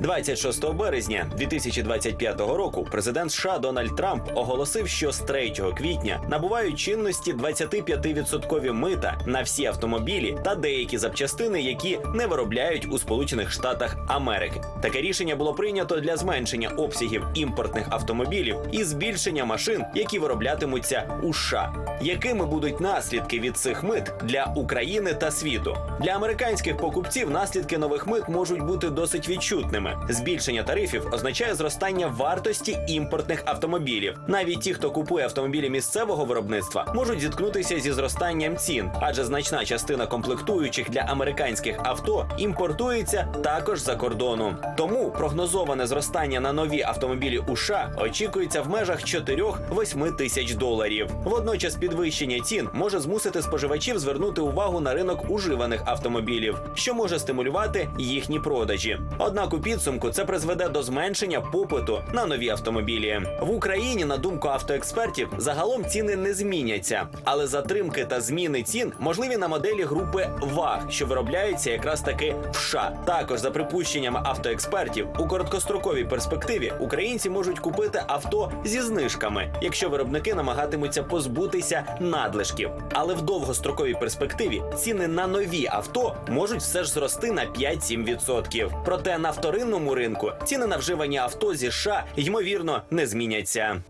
26 березня 2025 року президент США Дональд Трамп оголосив, що з 3 квітня набувають чинності 25% мита на всі автомобілі та деякі запчастини, які не виробляють у Сполучених Штатах Америки. Таке рішення було прийнято для зменшення обсягів імпортних автомобілів і збільшення машин, які вироблятимуться у США. Якими будуть наслідки від цих мит для України та світу? Для американських покупців наслідки нових мит можуть бути досить відчутними. Збільшення тарифів означає зростання вартості імпортних автомобілів. Навіть ті, хто купує автомобілі місцевого виробництва, можуть зіткнутися зі зростанням цін, адже значна частина комплектуючих для американських авто імпортується також за кордону. Тому прогнозоване зростання на нові автомобілі у США очікується в межах 4-8 тисяч доларів. Водночас підвищення цін може змусити споживачів звернути увагу на ринок уживаних автомобілів, що може стимулювати їхні продажі. Однак у підсумку це призведе до зменшення попиту на нові автомобілі. В Україні, на думку автоекспертів, загалом ціни не зміняться, але затримки та зміни цін можливі на моделі групи ВАГ, що виробляються якраз таки в США. Також за припущеннями автоекспертів, у короткостроковій перспективі українці можуть купити авто зі знижками, якщо виробники намагатимуться позбутися надлишків. Але в довгостроковій перспективі ціни на нові авто можуть все ж зрости на 5-7%. Проте на вторинному ринку ціни на вживані авто зі США ймовірно не зміняться.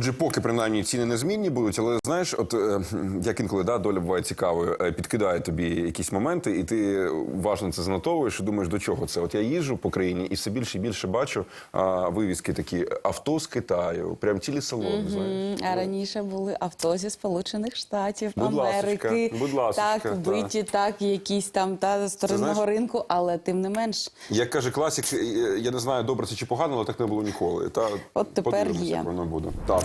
Отже, поки принаймні ціни незмінні будуть, але знаєш, от е, як інколи да, доля буває цікавою, е, підкидає тобі якісь моменти, і ти уважно це занотовуєш і думаєш, до чого це. От я їжджу по країні і все більше і більше бачу а, вивіски такі авто з Китаю, прям цілі салони. Знаєш. А раніше були авто зі Сполучених Штатів, Будь ласочка, Америки. будь ласочка, так, та. вбиті, так, якісь там та з вторинного ринку, але тим не менш. Як каже класик, е, я не знаю, добре це чи погано, але так не було ніколи. Та От тепер є. як воно буде. Так.